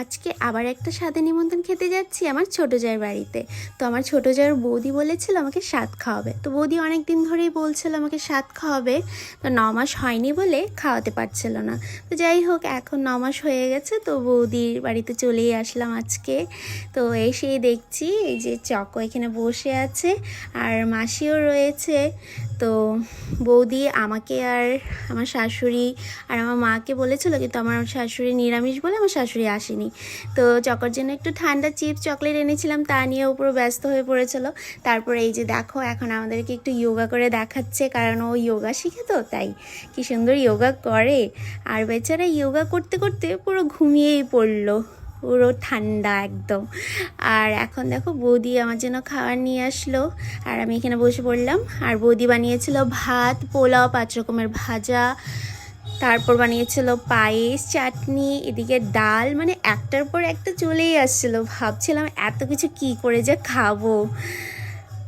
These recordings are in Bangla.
আজকে আবার একটা স্বাদে নিমন্ত্রণ খেতে যাচ্ছি আমার ছোটো জায়ের বাড়িতে। তো আমার ছোটো জায়ের বৌদি বলেছিল আমাকে স্বাদ খাওয়াবে। তো বৌদি অনেক দিন ধরেই বলছিল আমাকে স্বাদ খাওয়াবে। তো ন মাস হয়নি বলে খাওয়াতে পারছিল না। তো যাই হোক, এখন ন মাস হয়ে গেছে, তো বৌদির বাড়িতে চলেই আসলাম আজকে। তো এসেই দেখছি এই যে চকো এখানে বসে আছে, আর মাসিও রয়েছে। তো বৌদি আমাকে আর আমার শাশুড়ি আর আমার মাকে বলেছিল কিন্তু আমার শাশুড়ি নিরামিষ বলে আমার শাশুড়ি আসেনি। তো চকর জন্য একটু ঠান্ডা চিপস, চকলেট এনেছিলাম, তা নিয়ে উপরে ব্যস্ত হয়ে পড়েছিল। তারপরে এই যে দেখো, এখন আমাদেরকে একটু যোগা করে দেখাচ্ছে, কারণ ও যোগা শিখে তো, তাই কি সুন্দর যোগা করে। আর বেচারা যোগা করতে করতে পুরো ঘুমিয়েই পড়ল। পুরো ঠান্ডা একদম। আর এখন দেখো বৌদি আমার জন্য খাবার নিয়ে আসলো। আর আমি এখানে বসে পড়লাম। আর বৌদি বানিয়েছিল ভাত, পোলাও, পাঁচ রকমের ভাজা। তারপর বানিয়েছিল পায়েস, চাটনি, এদিকে ডাল। মানে একটার পর একটা চলেই আসছিল। ভাবছিলাম এত কিছু কি করে যে খাব।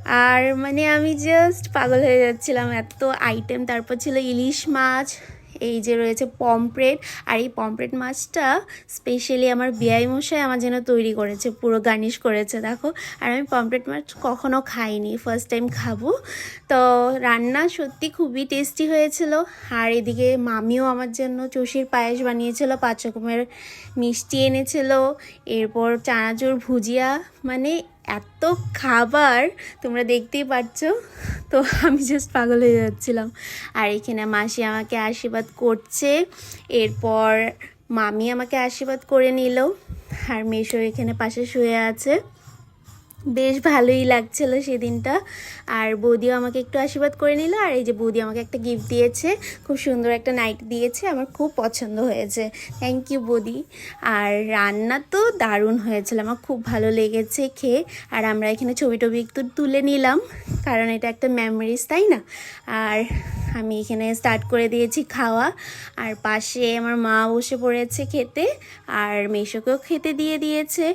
আর মানে আমি জাস্ট পাগল হয়ে যাচ্ছিলাম। এত আইটেম তারপর ছিল ইলিশ মাছ এই যে রয়েছে পমপ্লেট আর এই পমপ্লেট মাছটা স্পেশালি আমার বিয়াই মশাই আমার জন্য তৈরি করেছে, পুরো গার্নিশ করেছে, দেখো। আর আমি পমপ্লেট মাছ কখনো খাইনি ফার্স্ট টাইম খাব। তো রান্না সত্যি খুবই টেস্টি হয়েছিল, আর এদিকে মামিও আমার জন্য চষির পায়েস বানিয়েছিল, পাঁচ রকমের মিষ্টি এনেছিল, এরপর চানাচুর ভুজিয়া মানে এত খাবার তোমরা দেখতেই পাচ্ছ। তো আমি জাস্ট পাগল হয়ে যাচ্ছিলাম। আর এখানে মাসি আমাকে আশীর্বাদ করছে। এরপর মামি আমাকে আশীর্বাদ করে নিল। আর মেশো এখানে পাশে শুয়ে আছে। বেশ ভালোই লাগছিল সেদিনটা। আর বৌদিও আমাকে একটু আশীর্বাদ করে নিল, আর এই যে বৌদি আমাকে একটা গিফট দিয়েছে, খুব সুন্দর একটা নাইট দিয়েছে, আমার খুব পছন্দ হয়েছে। থ্যাংক ইউ বৌদি। আর রান্না তো দারুণ হয়েছিল, আমার খুব ভালো লেগেছে খেয়ে। আর আমরা এখানে ছবি টবি একটু তুলে নিলাম, কারণ এটা একটা মেমোরিজ তাই না? আর আমি এখানে স্টার্ট করে দিয়েছি খাওয়া। আর পাশে আমার মা বসে পড়েছে খেতে, আর মেশোকেও খেতে দিয়ে দিয়েছে।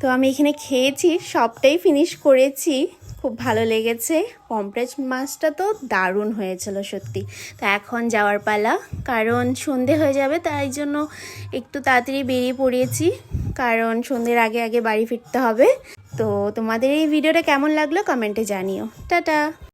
তো আমি এখানে খেয়েছি, সবটাই ফিনিশ করেছি। খুব ভালো লেগেছে। পম্প্রেজ মাছটা তো দারুণ হয়েছিল, সত্যি। তো এখন যাওয়ার পালা। কারণ সন্ধে হয়ে যাবে, তাই জন্য একটু তাড়াতাড়ি বেরিয়ে পড়িয়েছি কারণ সন্ধ্যের আগে আগে বাড়ি ফিরতে হবে। তো তোমাদের এই ভিডিওটা কেমন লাগল, কমেন্টে জানিও। টাটা!